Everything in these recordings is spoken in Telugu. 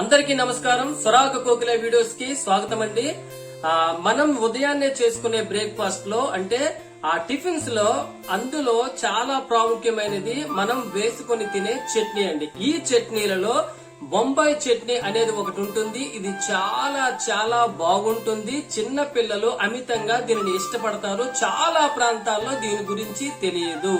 అందరికీ నమస్కారం. సొరాక కోకిల వీడియోస్కి స్వాగతం అండి మనం ఉదయాన్నే చేసుకునే బ్రేక్ఫాస్ట్లో అంటే ఆ టిఫిన్స్లో అందులో చాలా ప్రాముఖ్యమైనది మనం వేసుకొని తినే చట్నీ అండి. ఈ చట్నీలలో బొంబాయి చట్నీ అనేది ఒకటి ఉంటుంది. ఇది చాలా చాలా బాగుంటుంది. చిన్న పిల్లలు అమితంగా దీనిని ఇష్టపడతారు. చాలా ప్రాంతాల్లో దీని గురించి తెలియదు.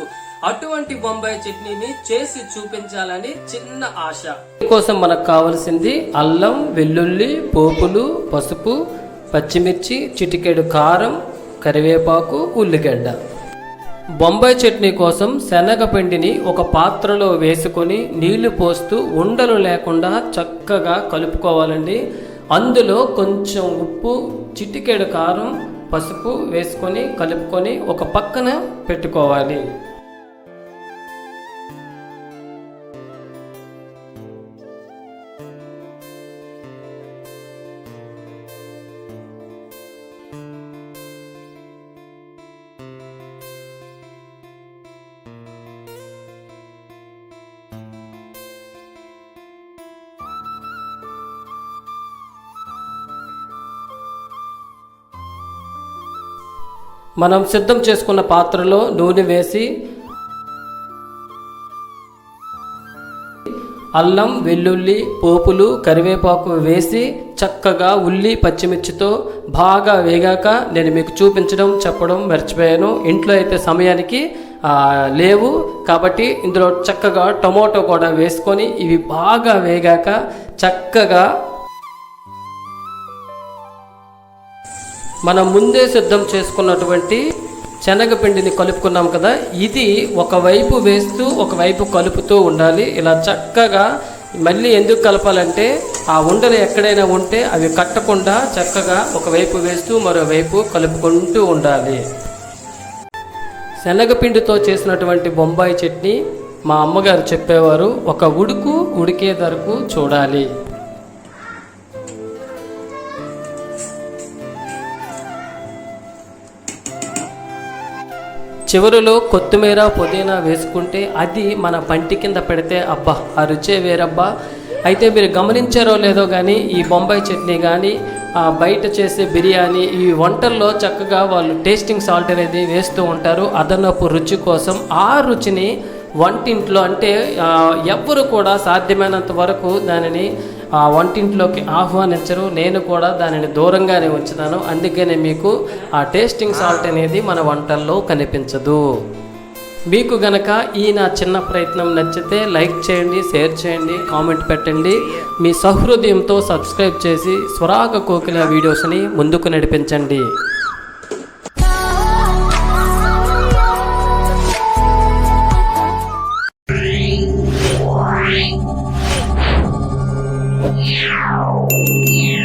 అటువంటి బొంబాయి చట్నీని చేసి చూపించాలని చిన్న ఆశ. కోసం మనకు కావలసింది అల్లం వెల్లుల్లి పోపులు పసుపు పచ్చిమిర్చి చిటికెడు కారం కరివేపాకు ఉల్లిగడ్డ. బొంబాయి చట్నీ కోసం శనగపిండిని ఒక పాత్రలో వేసుకొని నీళ్ళు పోస్తూ ఉండలు లేకుండా చక్కగా కలుపుకోవాలండి. అందులో కొంచెం ఉప్పు చిటికెడు కారం పసుపు వేసుకొని కలుపుకొని ఒక పక్కన పెట్టుకోవాలి. మనం సిద్ధం చేసుకున్న పాత్రలో నూనె వేసి అల్లం వెల్లుల్లి పోపులు కరివేపాకు వేసి చక్కగా ఉల్లి పచ్చిమిర్చితో బాగా వేగాక నేను మీకు చూపించడం చెప్పడం మర్చిపోయాను. ఇంట్లో అయితే సమయానికి లేవు. కాబట్టి ఇందులో చక్కగా టొమాటో కూడా వేసుకొని ఇవి బాగా వేగాక చక్కగా మనం ముందే సిద్ధం చేసుకున్నటువంటి శనగపిండిని కలుపుకున్నాం కదా ఇది ఒకవైపు వేస్తూ ఒకవైపు కలుపుతూ ఉండాలి. ఇలా చక్కగా మళ్ళీ ఎందుకు కలపాలంటే ఆ ఉండలు ఎక్కడైనా ఉంటే అవి కట్టకుండా చక్కగా ఒకవైపు వేస్తూ మరోవైపు కలుపుకుంటూ ఉండాలి. శనగపిండితో చేసినటువంటి బొంబాయి చట్నీ మా అమ్మగారు చెప్పేవారు ఒక ఉడుకు ఉడికే ధరకు చూడాలి. చివరిలో కొత్తిమీర పుదీనా వేసుకుంటే అది మన పంటి కింద పెడితే అబ్బా ఆ రుచే వేరబ్బా. అయితే మీరు గమనించారో లేదో కానీ ఈ బొంబాయి చట్నీ కానీ బయట చేసే బిర్యానీ ఈ వంటల్లో చక్కగా వాళ్ళు టేస్టింగ్ సాల్ట్ అనేది వేస్తూ ఉంటారు. అదనపు రుచి కోసం ఆ రుచిని వంటింట్లో అంటే ఎవ్వరు కూడా సాధ్యమైనంత వరకు దానిని ఆ వంటింట్లోకి ఆహ్వానించరు. నేను కూడా దానిని దూరంగానే ఉంచుతాను. అందుకనే మీకు ఆ టేస్టింగ్ సాల్ట్ అనేది మన వంటల్లో కనిపించదు. మీకు గనక ఈ నా చిన్న ప్రయత్నం నచ్చితే లైక్ చేయండి షేర్ చేయండి కామెంట్ పెట్టండి. మీ సహృదయంతో సబ్స్క్రైబ్ చేసి స్వరాగ కోకిల వీడియోస్ని ముందుకు నడిపించండి. Yeah.